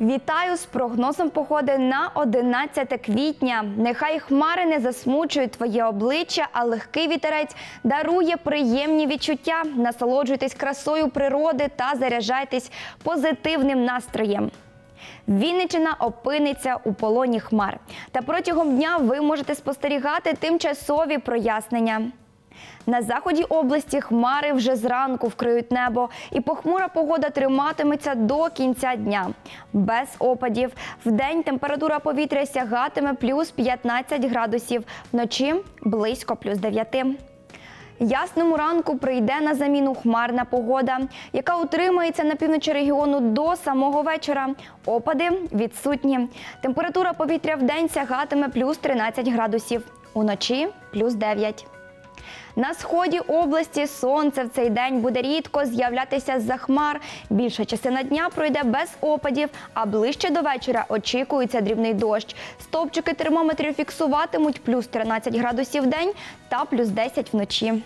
Вітаю з прогнозом погоди на 11 квітня. Нехай хмари не засмучують твоє обличчя, а легкий вітерець дарує приємні відчуття. Насолоджуйтесь красою природи та заряджайтесь позитивним настроєм. Вінничина опиниться у полоні хмар. Та протягом дня ви можете спостерігати тимчасові прояснення. На заході області хмари вже зранку вкриють небо, і похмура погода триматиметься до кінця дня. Без опадів. Вдень температура повітря сягатиме плюс 15 градусів, вночі близько плюс 9. Ясному ранку прийде на заміну хмарна погода, яка утримається на півночі регіону до самого вечора. Опади відсутні. Температура повітря в день сягатиме плюс 13 градусів, уночі плюс 9. На сході області сонце в цей день буде рідко з'являтися з-за хмар. Більша частина дня пройде без опадів, а ближче до вечора очікується дрібний дощ. Стовпчики термометрів фіксуватимуть плюс 13 градусів в день та плюс 10 вночі.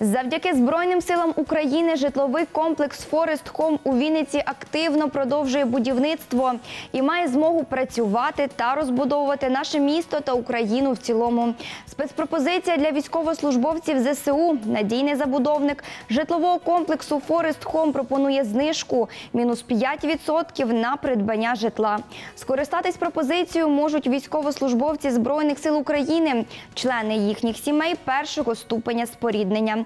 Завдяки Збройним силам України житловий комплекс Форест Хом у Вінниці активно продовжує будівництво і має змогу працювати та розбудовувати наше місто та Україну в цілому. Спецпропозиція для військовослужбовців ЗСУ. Надійний забудовник житлового комплексу Форест Хом пропонує знижку мінус 5% на придбання житла. Скористатись пропозицією можуть військовослужбовці Збройних сил України, члени їхніх сімей першого ступеня споріднення.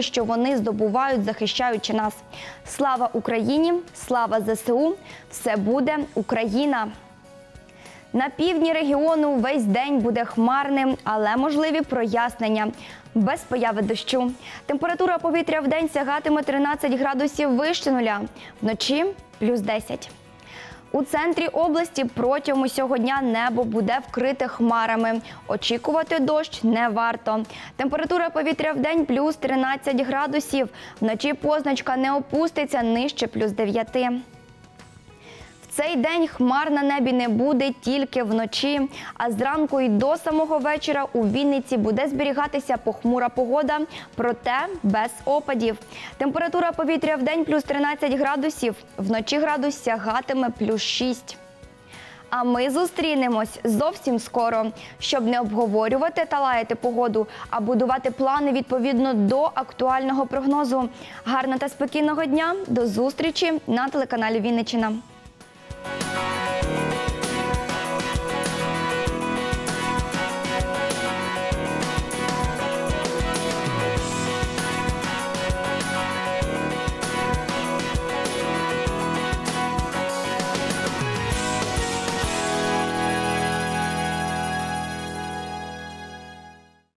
що вони здобувають, захищаючи нас. Слава Україні! Слава ЗСУ! Все буде Україна! На півдні регіону весь день буде хмарним, але можливі прояснення. Без появи дощу. Температура повітря в день сягатиме 13 градусів вище нуля, вночі плюс 10. У центрі області протягом усього дня небо буде вкрите хмарами. Очікувати дощ не варто. Температура повітря в день плюс 13 градусів. Вночі позначка не опуститься нижче плюс 9. Цей день хмар на небі не буде тільки вночі, а зранку і до самого вечора у Вінниці буде зберігатися похмура погода, проте без опадів. Температура повітря в день плюс 13 градусів, вночі градус сягатиме плюс 6. А ми зустрінемось зовсім скоро, щоб не обговорювати та лаяти погоду, а будувати плани відповідно до актуального прогнозу. Гарного та спокійного дня. До зустрічі на телеканалі Вінничина.